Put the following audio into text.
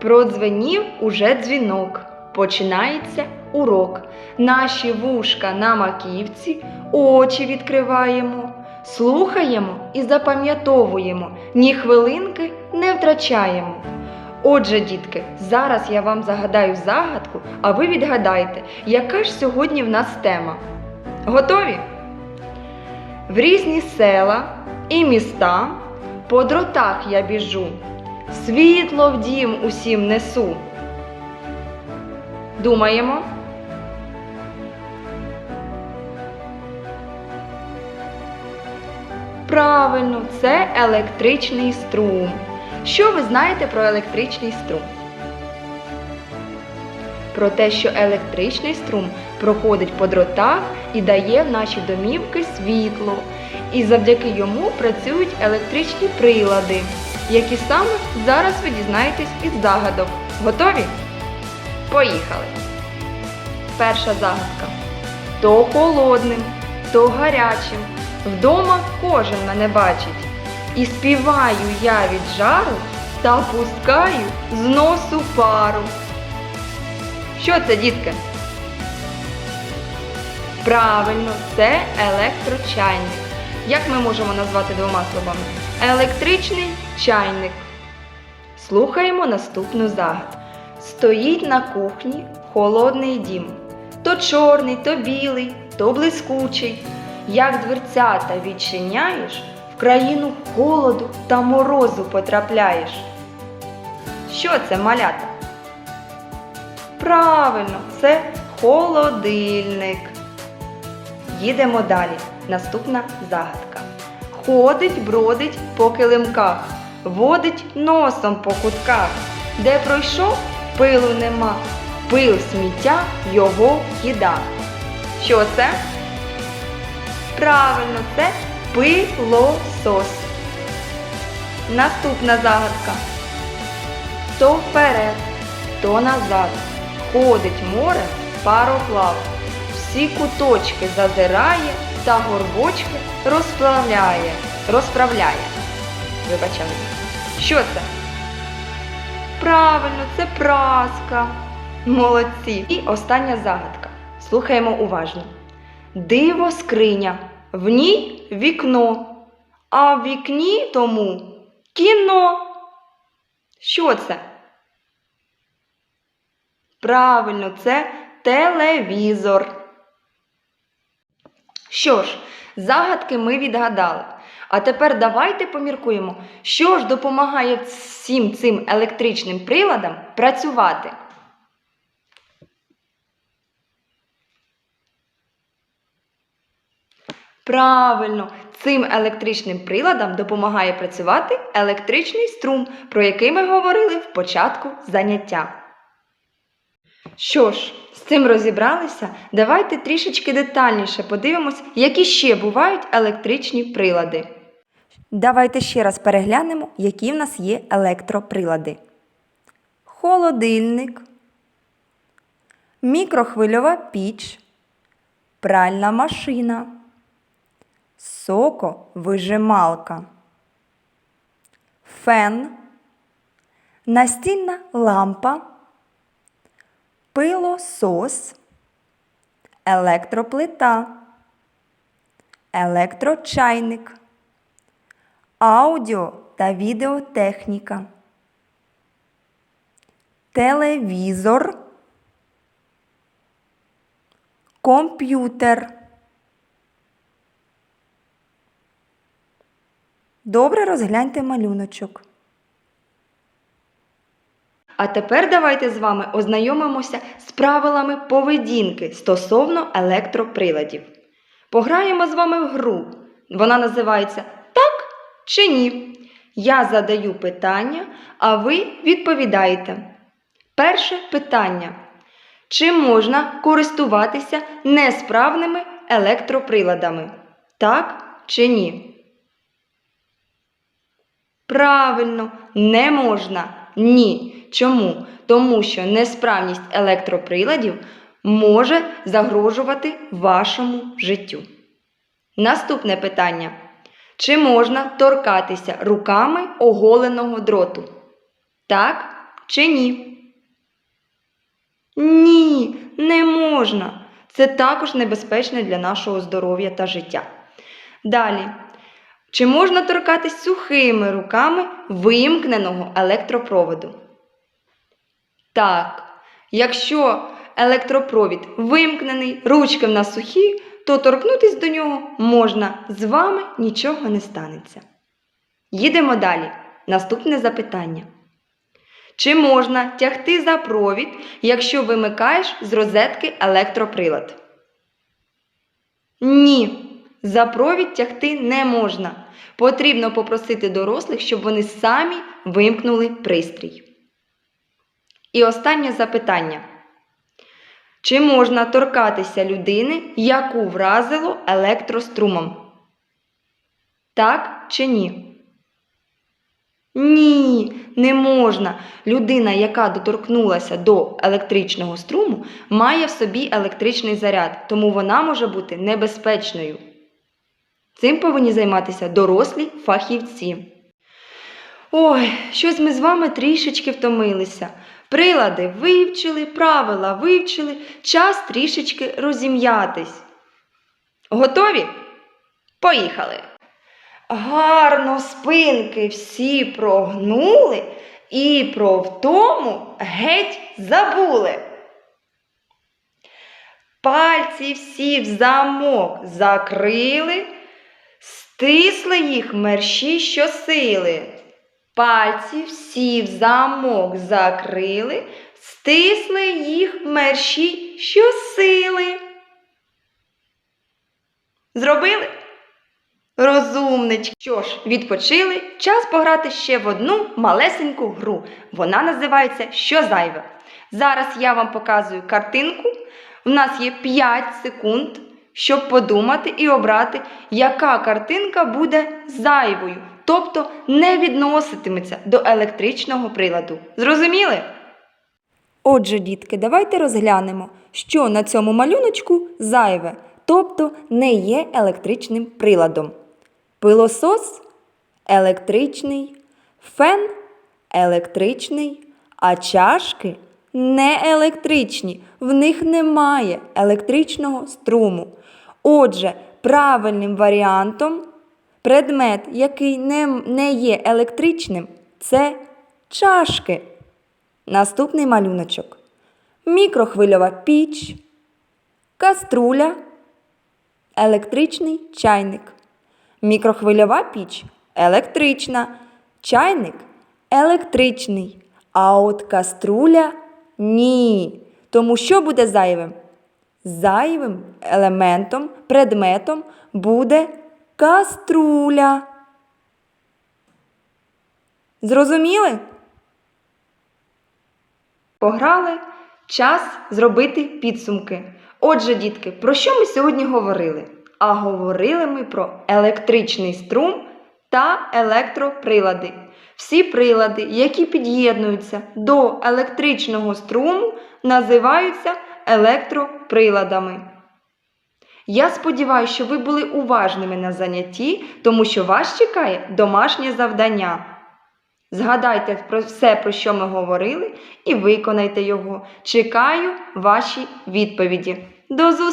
Продзвенів уже дзвінок. Починається урок. Наші вушка на маківці, очі відкриваємо, слухаємо і запам'ятовуємо, ні хвилинки не втрачаємо. Отже, дітки, зараз я вам загадаю загадку, а ви відгадайте, яка ж сьогодні в нас тема. Готові? В різні села і міста по дротах я біжу, світло в дім усім несу. Думаємо. Правильно, це електричний струм. Що ви знаєте про електричний струм? Про те, що електричний струм проходить по дротах і дає в наші домівки світло. І завдяки йому працюють електричні прилади, які саме зараз ви дізнаєтесь із загадок. Готові? Поїхали! Перша загадка. То холодним, то гарячим. Вдома кожен мене бачить. І співаю я від жару та пускаю з носу пару. Що це, дітки? Правильно, це електрочайник. Як ми можемо назвати двома словами? Електричний чайник. Слухаємо наступну загадку. Стоїть на кухні холодний дім. То чорний, то білий, то блискучий. Як дверцята відчиняєш, в країну холоду та морозу потрапляєш. Що це малята? Правильно, це холодильник. Їдемо далі. Наступна загадка. Ходить, бродить по килимках, водить носом по кутках. Де пройшов, пилу нема, пил сміття його їда. Що це? Правильно, це пилосос. Наступна загадка. То вперед, то назад. Ходить море пароплав. Всі куточки зазирає та горбочки розправляє. Розправляє. Вибачаю. Що це? Правильно, це праска. Молодці. І остання загадка. Слухаємо уважно. Диво скриня, в ній вікно, а в вікні тому кіно. Що це? Правильно, це телевізор. Що ж, загадки ми відгадали. А тепер давайте поміркуємо, що ж допомагає всім цим електричним приладам працювати. Правильно, цим електричним приладам допомагає працювати електричний струм, про який ми говорили в початку заняття. Що ж, з цим розібралися, давайте трішечки детальніше подивимось, які ще бувають електричні прилади. Давайте ще раз переглянемо, які в нас є електроприлади. Холодильник, мікрохвильова піч, пральна машина, соковижималка, фен, настільна лампа, пилосос, електроплита, електрочайник, аудіо та відеотехніка, телевізор, комп'ютер. Добре розгляньте малюночок. А тепер давайте з вами ознайомимося з правилами поведінки стосовно електроприладів. Пограємо з вами в гру. Вона називається Так чи ні. Я задаю питання, а ви відповідаєте. Перше питання. Чи можна користуватися несправними електроприладами? Так чи ні? Правильно, не можна. Ні. Чому? Тому що несправність електроприладів може загрожувати вашому життю. Наступне питання. Чи можна торкатися руками оголеного дроту? Так чи ні? Ні, не можна. Це також небезпечно для нашого здоров'я та життя. Далі. Чи можна торкатись сухими руками вимкненого електропроводу? Так, якщо електропровід вимкнений, ручки в нас сухі, то торкнутись до нього можна, з вами нічого не станеться. Їдемо далі. Наступне запитання. Чи можна тягти за провід, якщо вимикаєш з розетки електроприлад? Ні. За провід тягти не можна. Потрібно попросити дорослих, щоб вони самі вимкнули пристрій. І останнє запитання. Чи можна торкатися людини, яку вразило електрострумом? Так чи ні? Ні, не можна. Людина, яка доторкнулася до електричного струму, має в собі електричний заряд, тому вона може бути небезпечною. Цим повинні займатися дорослі фахівці. Ой, щось ми з вами трішечки втомилися. Прилади вивчили, правила вивчили, час трішечки розім'ятись. Готові? Поїхали! Гарно спинки всі прогнули і про втому геть забули. Пальці всі в замок закрили, стисли їх мерщі щосили. Пальці всі в замок закрили, стисли їх мерщі щосили. Зробили? Розумнички. Що ж, відпочили, час пограти ще в одну малесеньку гру. Вона називається Що зайве. Зараз я вам показую картинку. У нас є 5 секунд, щоб подумати і обрати, яка картинка буде зайвою, тобто не відноситиметься до електричного приладу. Зрозуміли? Отже, дітки, давайте розглянемо, що на цьому малюночку зайве, тобто не є електричним приладом. Пилосос електричний, фен електричний, а чашки не електричні, в них немає електричного струму. Отже, правильним варіантом предмет, який не, не є електричним, це чашки. Наступний малюночок. Мікрохвильова піч, каструля, електричний чайник. Мікрохвильова піч електрична, чайник електричний. А от каструля ні. Тому що буде зайвим? Зайвим елементом, предметом буде каструля. Зрозуміли? Пограли час зробити підсумки. Отже, дітки, про що ми сьогодні говорили? А говорили ми про електричний струм та електроприлади. Всі прилади, які під'єднуються до електричного струму, називаються електроприладами. Я сподіваюся, що ви були уважними на занятті, тому що вас чекає домашнє завдання. Згадайте про все, про що ми говорили, і виконайте його. Чекаю ваші відповіді. До зустрічі!